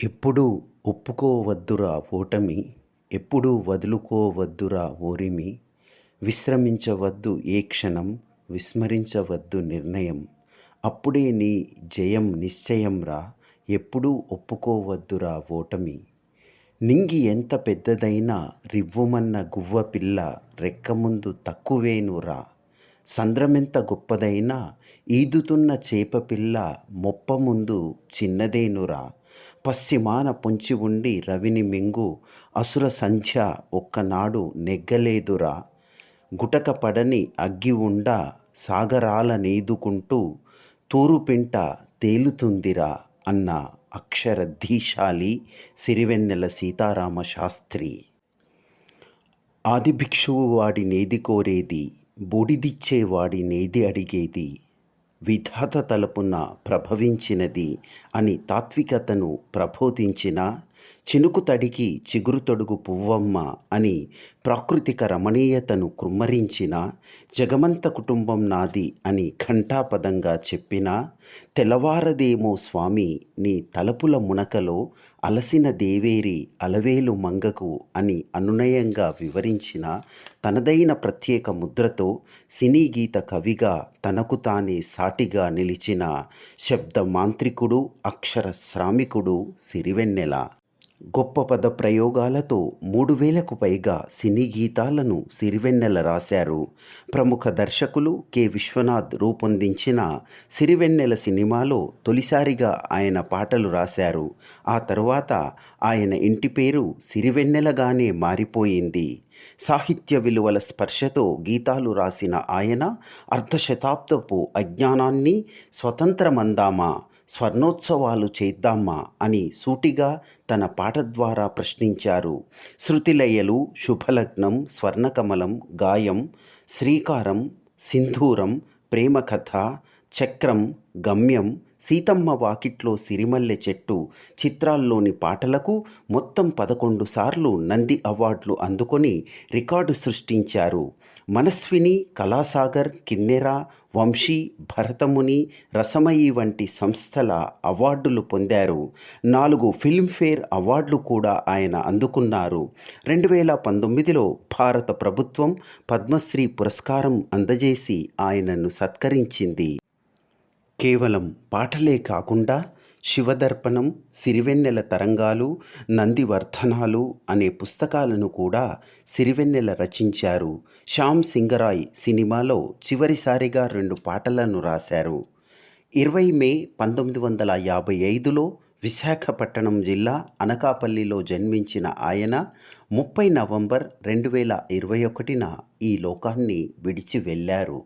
ఎప్పుడూ ఒప్పుకోవద్దురా ఓటమి ఎప్పుడూ వదులుకోవద్దురా ఓరిమి విశ్రమించవద్దు ఏ క్షణం విస్మరించవద్దు నిర్ణయం. అప్పుడే నీ జయం నిశ్చయంరా ఎప్పుడూ ఒప్పుకోవద్దురా ఓటమి. నింగి ఎంత పెద్దదైనా రివ్వుమన్న గువ్వ పిల్ల రెక్క ముందు తక్కువేనురా. సంద్రమెంత గొప్పదైనా ఈదుతున్న చేపపిల్ల మొప్ప ముందు చిన్నదేనురా. పశ్చిమాన పొంచి ఉండి రవిని మింగు అసుర సంధ్య ఒక్కనాడు నెగ్గలేదురా. గుటక పడని అగ్గి ఉండ సాగరాల నేదుకుంటూ తూరుపింట తేలుతుందిరా అన్న అక్షరధీశాలి సిరివెన్నెల సీతారామ శాస్త్రి ఆదిభిక్షువు వాడి నేది కోరేది బూడిదిచ్చే వాడి నేది అడిగేది విధాత తలపున ప్రభవించినది అని తాత్వికతను ప్రబోధించిన చినుకు తడికి చిగురు తొడుగు పువ్వమ్మ అని ప్రాకృతిక రమణీయతను కృమ్మరించిన జగమంత కుటుంబం నాది అని ఘంటాపదంగా చెప్పిన తెల్లవారదేమో స్వామి నీ తలపుల మునకలో అలసిన దేవేరి అలవేలు మంగకు అని అనునయంగా వివరించిన తనదైన ప్రత్యేక ముద్రతో సినీ గీత కవిగా తనకు తానే సాటిగా నిలిచిన శబ్ద మాంత్రికుడు అక్షర శ్రామికుడు సిరివెన్నెల. గొప్ప పద ప్రయోగాలతో మూడు వేలకు పైగా సినీ గీతాలను సిరివెన్నెల రాశారు. ప్రముఖ దర్శకులు కె. విశ్వనాథ్ రూపొందించిన సిరివెన్నెల సినిమాలో తొలిసారిగా ఆయన పాటలు రాశారు. ఆ తరువాత ఆయన ఇంటి పేరు సిరివెన్నెలగానే మారిపోయింది. సాహిత్య విలువల స్పర్శతో గీతాలు రాసిన ఆయన అర్ధశతాబ్దపు అజ్ఞానాన్ని స్వతంత్రమందామా? స్వర్ణోత్సవాలు చేద్దామా అని సూటిగా తన పాట ద్వారా ప్రశ్నించారు. శృతిలయలు శుభలగ్నం స్వర్ణకమలం గాయం శ్రీకారం సింధూరం ప్రేమకథ చక్రం గమ్యం సీతమ్మ వాకిట్లో సిరిమల్లె చెట్టు చిత్రాల్లోని పాటలకు మొత్తం పదకొండు సార్లు నంది అవార్డులు అందుకొని రికార్డు సృష్టించారు. మనస్విని కళాసాగర్ కిన్నెర వంశీ భరతముని రసమయి వంటి సంస్థల అవార్డులు పొందారు. నాలుగు ఫిల్మ్ఫేర్ అవార్డులు కూడా ఆయన అందుకున్నారు. రెండు వేల పంతొమ్మిదిలో భారత ప్రభుత్వం పద్మశ్రీ పురస్కారం అందజేసి ఆయనను సత్కరించింది. కేవలం పాటలే కాకుండా శివదర్పణం సిరివెన్నెల తరంగాలు నందివర్ధనాలు అనే పుస్తకాలను కూడా సిరివెన్నెల రచించారు. శ్యామ్ సింగరాయ్ సినిమాలో చివరిసారిగా రెండు పాటలను రాశారు. ఇరవై మే పంతొమ్మిది వందల యాభై ఐదులో విశాఖపట్నం జిల్లా అనకాపల్లిలో జన్మించిన ఆయన ముప్పై నవంబర్ రెండు వేల ఇరవై ఒకటిన ఈ లోకాన్ని విడిచి వెళ్ళారు.